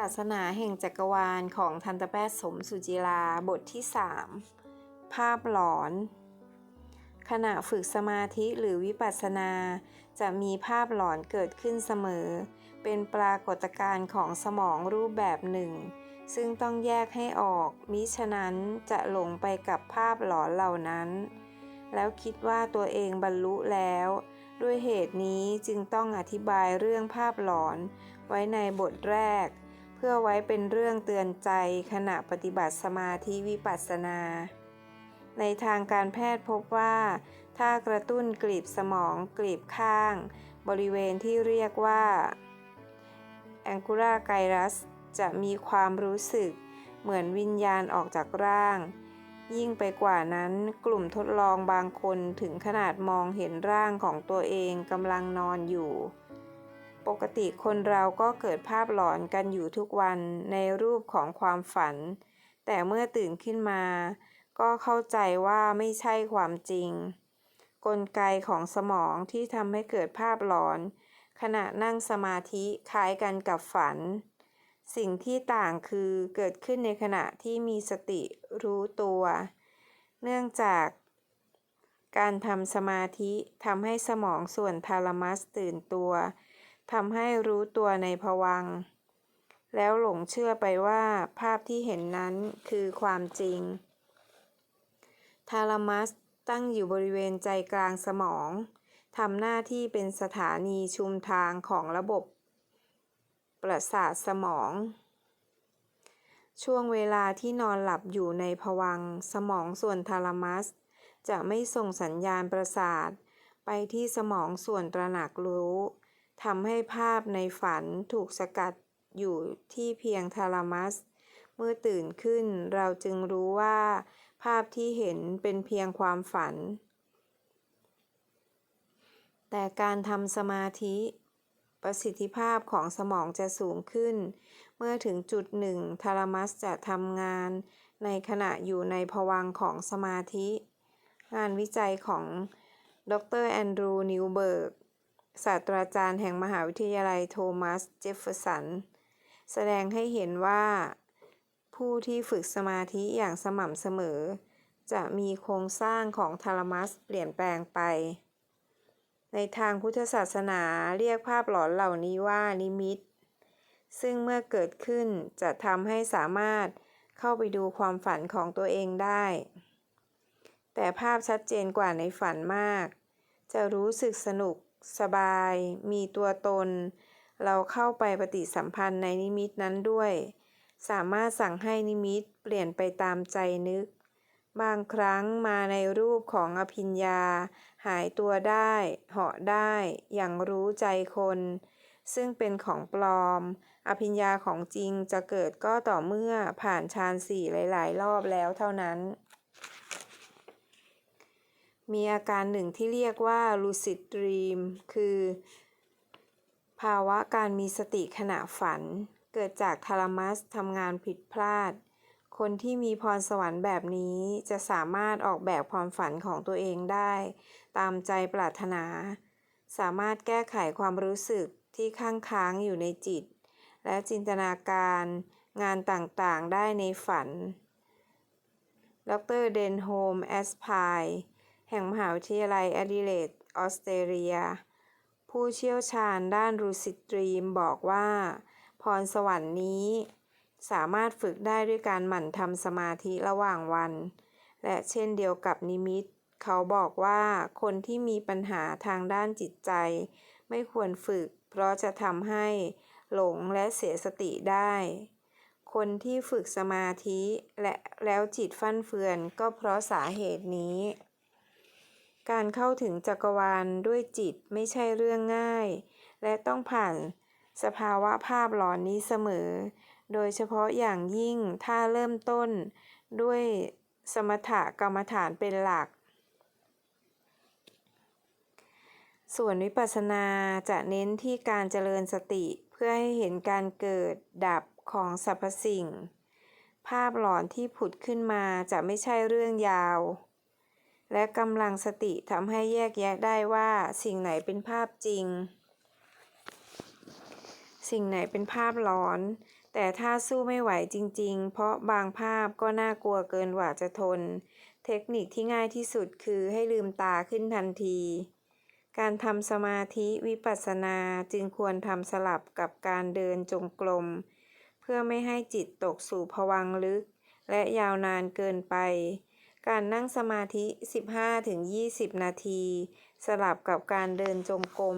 ศาสนาแห่งจักรวาลของทันตแพทย์สมสุจิราบทที่ 3 ภาพหลอน ขณะฝึกสมาธิหรือวิปัสสนา จะมีภาพหลอนเกิดขึ้นเสมอ เป็นปรากฏการณ์ของสมองรูปแบบหนึ่ง ซึ่งต้องแยกให้ออก มิฉะนั้นจะหลงไปกับภาพหลอนเหล่านั้น แล้วคิดว่าตัวเองบรรลุแล้ว ด้วยเหตุนี้จึงต้องอธิบายเรื่องภาพหลอน ไว้ในบทแรก พื่อไว้เป็นเรื่องเตือนใจขณะปฏิบัติสมาธิวิปัสสนา ในทางการแพทย์พบว่า ถ้ากระตุ้นกลีบสมองกลีบข้าง บริเวณที่เรียกว่า angular gyrus จะมีความรู้สึกเหมือนวิญญาณออกจากร่าง ยิ่งไปกว่านั้นกลุ่มทดลองบางคนถึงขนาดมองเห็นร่างของตัวเองกำลังนอนอยู่ ปกติคนเราก็เกิดภาพหลอนกันอยู่ทุกวันในรูปของความฝัน แต่เมื่อตื่นขึ้นมา ก็เข้าใจว่าไม่ใช่ความจริง กลไกของสมองที่ทำให้เกิดภาพหลอน ขณะนั่งสมาธิคล้ายกันกับฝัน สิ่งที่ต่างคือเกิดขึ้นในขณะที่มีสติรู้ตัว เนื่องจากการทำสมาธิทำให้สมองส่วนทาลามัสตื่นตัว ทำให้รู้ตัวในภวังค์แล้วหลงเชื่อไปว่าภาพที่เห็นนั้นคือความจริง ทาลามัสตั้งอยู่บริเวณใจกลางสมองทำหน้าที่เป็นสถานีชุมทางของระบบ ประสาทสมอง ช่วงเวลาที่นอนหลับอยู่ในภวังสมองส่วนทาลามัส จะไม่ส่งสัญญาณประสาท ไปที่สมองส่วนตระหนักรู้ ทำให้ภาพในฝันถูกสกัดอยู่ที่เพียงทาลามัส เมื่อตื่นขึ้นเราจึงรู้ว่า ภาพที่เห็นเป็นเพียงความฝัน แต่การทำสมาธิประสิทธิภาพของสมองจะสูงขึ้น เมื่อถึงจุดหนึ่งทาลามัสจะทำงานในขณะอยู่ในภวังของสมาธิ งานวิจัยของดรแอนดรู นิวเบิร์ก ศาสตราจารย์แห่งมหาวิทยาลัยโทมัสเจฟเฟอร์สัน แสดงให้เห็นว่า ผู้ที่ฝึกสมาธิอย่างสม่ำเสมอ จะมีโครงสร้างของทาลามัสเปลี่ยนแปลงไป ในทางพุทธศาสนาเรียกภาพหลอนเหล่านี้ว่านิมิต ซึ่งเมื่อเกิดขึ้นจะทำให้สามารถเข้าไปดูความฝันของตัวเองได้ แต่ภาพชัดเจนกว่าในฝันมาก จะรู้สึกสนุก สบาย มีตัวตน เราเข้าไปปฏิสัมพันธ์ในนิมิตนั้นด้วย สามารถสั่งให้นิมิตเปลี่ยนไปตามใจนึก บางครั้งมาในรูปของอภิญญา หายตัวได้ เหาะได้ อย่างรู้ใจคน ซึ่งเป็นของปลอม อภิญญาของจริงจะเกิดก็ต่อเมื่อผ่านฌานสี่หลาย ๆ รอบแล้วเท่านั้น มีอาการหนึ่งที่เรียกว่า lucid dream คือ ภาวะการมีสติขณะฝัน เกิดจากทาลามัสทำงานผิดพลาด คนที่มีพรสวรรค์แบบนี้จะสามารถออกแบบความฝันของตัวเองได้ ตามใจปรารถนา สามารถแก้ไขความรู้สึกที่ค้างค้างอยู่ในจิต และจินตนาการงานต่างๆ ได้ในฝัน ดรเดนโฮมแอสพาย ห่งมหาวิทยาลัยแอดิเลดออสเตรเลีย ผู้เชี่ยวชาญด้านรูสิดรีมบอกว่า พรสวรรค์นี้ สามารถฝึกได้ด้วยการหมั่นทำสมาธิระหว่างวัน และเช่นเดียวกับนิมิต เขาบอกว่าคนที่มีปัญหาทางด้านจิตใจ ไม่ควรฝึก เพราะจะทำให้หลงและเสียสติได้ คนที่ฝึกสมาธิและแล้วจิตฟั่นเฟือนก็เพราะสาเหตุนี้ การเข้าถึงจักรวาลด้วยจิตไม่ใช่เรื่องง่าย และต้องผ่านสภาวะภาพหลอนนี้เสมอ โดยเฉพาะอย่างยิ่งถ้าเริ่มต้นด้วยสมถกรรมฐานเป็นหลัก ส่วนวิปัสสนาจะเน้นที่การเจริญสติเพื่อให้เห็นการเกิดดับของสรรพสิ่ง ภาพหลอนที่ผุดขึ้นมาจะไม่ใช่เรื่องยาว และกำลังสติทำให้แยกแยะได้ว่า สิ่งไหนเป็นภาพจริง สิ่งไหนเป็นภาพหลอน แต่ถ้าสู้ไม่ไหวจริง ๆ เพราะบางภาพก็น่ากลัวเกินกว่าจะทน เทคนิคที่ง่ายที่สุดคือให้ลืมตาขึ้นทันที การทำสมาธิวิปัสสนาจึงควรทำสลับกับการเดินจงกรมเพื่อไม่ให้จิตตกสู่ภวังลึก และยาวนานเกินไป การนั่งสมาธิ 15-20 นาที สลับกับการเดินจงกรม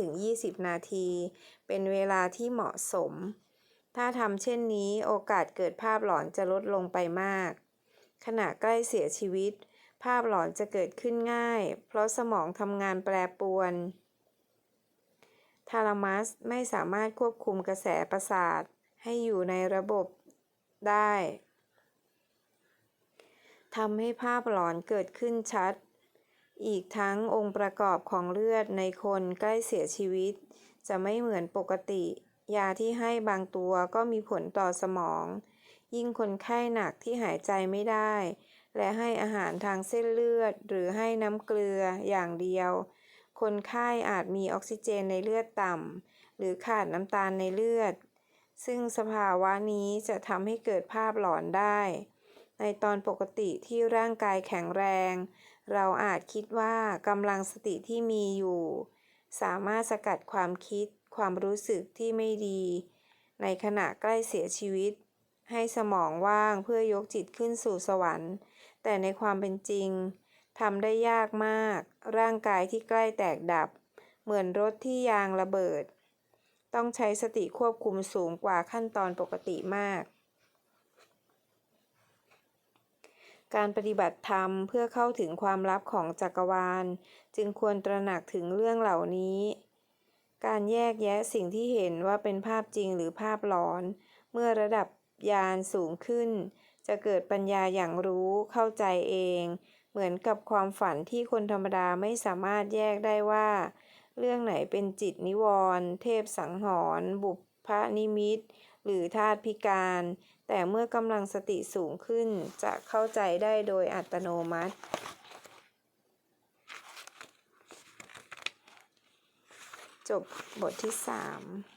15-20 นาที เป็นเวลาที่เหมาะสม ถ้าทำเช่นนี้โอกาสเกิดภาพหลอนจะลดลงไปมาก ขณะใกล้เสียชีวิต ภาพหลอนจะเกิดขึ้นง่าย เพราะสมองทำงานแปรปรวนทาลามัสไม่สามารถควบคุมกระแสประสาทให้อยู่ในระบบได้ ทำให้ภาพหลอนเกิดขึ้นชัด อีกทั้งองค์ประกอบของเลือดในคนใกล้เสียชีวิต จะไม่เหมือนปกติ ยาที่ให้บางตัวก็มีผลต่อสมอง ยิ่งคนไข้หนักที่หายใจไม่ได้ และให้อาหารทางเส้นเลือดหรือให้น้ำเกลืออย่างเดียว คนไข้อาจมีออกซิเจนในเลือดต่ำหรือขาดน้ำตาลในเลือดซึ่งสภาวะนี้จะทำให้เกิดภาพหลอนได้ ในตอนปกติที่ร่างกายแข็งแรง เราอาจคิดว่ากำลังสติที่มีอยู่ สามารถสกัดความคิด ความรู้สึกที่ไม่ดี ในขณะใกล้เสียชีวิต ให้สมองว่างเพื่อยกจิตขึ้นสู่สวรรค์ แต่ในความเป็นจริงทำได้ยากมาก ร่างกายที่ใกล้แตกดับ เหมือนรถที่ยางระเบิด ต้องใช้สติควบคุมสูงกว่าขั้นตอนปกติมาก การปฏิบัติธรรมเพื่อเข้าถึงความลับของจักรวาล จึงควรตระหนักถึงเรื่องเหล่านี้ การแยกแยะสิ่งที่เห็นว่าเป็นภาพจริงหรือภาพหลอน เมื่อระดับญาณสูงขึ้น จะเกิดปัญญาอย่างรู้เข้าใจเอง เหมือนกับความฝันที่คนธรรมดาไม่สามารถแยกได้ว่า เรื่องไหนเป็นจิตนิวรณ์เทพสังหรณ์บุพนิมิต หรือธาตุพิการแต่เมื่อกำลังสติสูงขึ้นจะเข้าใจได้โดยอัตโนมัติ จบบทที่ 3